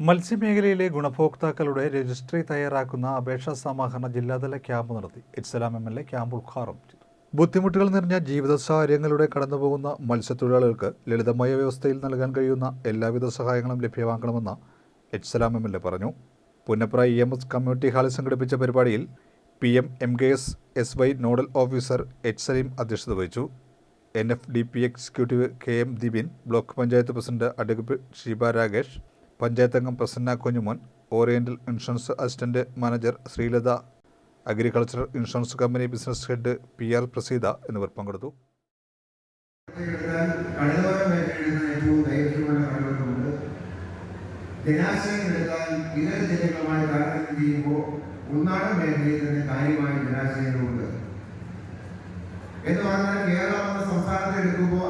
മത്സ്യമേഖലയിലെ ഗുണഭോക്താക്കളുടെ രജിസ്ട്രി തയ്യാറാക്കുന്ന അപേക്ഷാ സമാഹരണ ജില്ലാതല ക്യാമ്പ് നടത്തി ഇസ്ലാം എം എൽ എ ക്യാമ്പ് ഉദ്ഘാടനം ചെയ്തു. ബുദ്ധിമുട്ടുകൾ നിറഞ്ഞ ജീവിത സാഹചര്യങ്ങളിലൂടെ കടന്നുപോകുന്ന മത്സ്യത്തൊഴിലാളികൾക്ക് ലളിതമായ വ്യവസ്ഥയിൽ നൽകാൻ കഴിയുന്ന എല്ലാവിധ സഹായങ്ങളും ലഭ്യമാക്കണമെന്ന് ഇറ്റ്സലാം എം എൽ എ പറഞ്ഞു. Punnapra E M S community ഹാളിൽ സംഘടിപ്പിച്ച പരിപാടിയിൽ P M M K S S Y nodal officer H Salim അധ്യക്ഷത വഹിച്ചു. N F D P executive K M Dibin block panchayat president advocate Sheeba Rakesh panchayat അംഗം Prasanna Kunjumon oriental insurance assistant manager Sreelatha agricultural insurance company business head P R Praseetha എന്നിവർ പങ്കെടുത്തു. ഉൾനാടൻ മേഖലയിൽ തന്നെ കാര്യമായ ജലാശയങ്ങളുണ്ട് എന്ന് പറഞ്ഞാൽ കേരളം എന്ന സംസ്ഥാനത്തെ എടുക്കുമ്പോൾ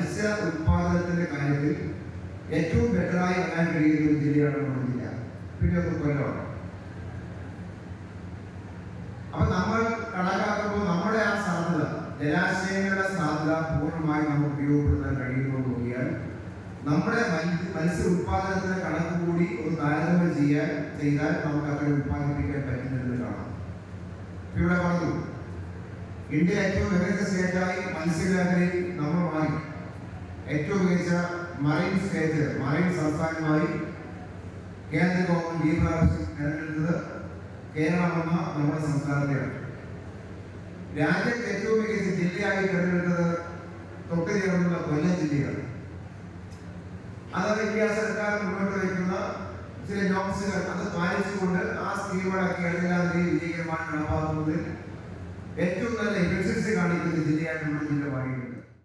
മത്സ്യ ഉത്പാദനത്തിന്റെ കാര്യത്തിൽ ഏറ്റവും ബെറ്ററായി വരാൻ കഴിയുന്ന ഒരു ജില്ലയാണ് നമ്മുടെ ജില്ല. പിന്നെ ഒന്ന് കൊല്ലമാണ് അപ്പൊ നമ്മൾ കണക്കാക്കുമ്പോൾ നമ്മുടെ ആ സാധ്യത ജലാശയങ്ങളുടെ സാധ്യത പൂർണമായി നമുക്ക് ഉപയോഗപ്പെടുത്താൻ കഴിയുമോ നോക്കിയാൽ നമ്മുടെ മത്സ്യ മത്സ്യ ഉത്പാദനത്തിന് കണക്ക് കൂടി ഒരു താരതമ്യം ചെയ്യാൻ ചെയ്താൽ നമുക്ക് അത്ര ഉത്പാദിപ്പിക്കാൻ പറ്റുന്നുണ്ട് കാണാം. ഇവിടെ പറഞ്ഞു ഇന്ത്യ ഏറ്റവും മികച്ച സ്റ്റേറ്റായി മത്സ്യമേഖലയിൽ നമ്മൾ ഏറ്റവും മികച്ച മറൈൻ സ്റ്റേറ്റ് മറൈൻ സംസ്ഥാനമായി കേന്ദ്ര ഗവൺമെന്റ് ഈ പ്രാവശ്യം തെരഞ്ഞെടുത്തത് കേരളം എന്ന നമ്മുടെ സംസ്ഥാനത്തെയാണ്. രാജ്യത്ത് ഏറ്റവും മികച്ച ജില്ലയായി തെരഞ്ഞെടുത്തത് തൊട്ട് ചേർന്നുള്ള കൊല്ലം ജില്ലയാണ്. അതായത് ഇന്ത്യ സർക്കാർ മുന്നോട്ട് വയ്ക്കുന്ന ചില നോംസുകൾ അത് പാലിച്ചുകൊണ്ട് ആ സ്കീമുകളൊക്കെ ഏതെല്ലാം വിജയകരമായി നടപ്പാക്കുന്നതിൽ ഏറ്റവും നല്ല എഫിഷ്യൻസി കാണിക്കുന്ന ജില്ലയാണ് നമ്മുടെ ജില്ല മാറിയത്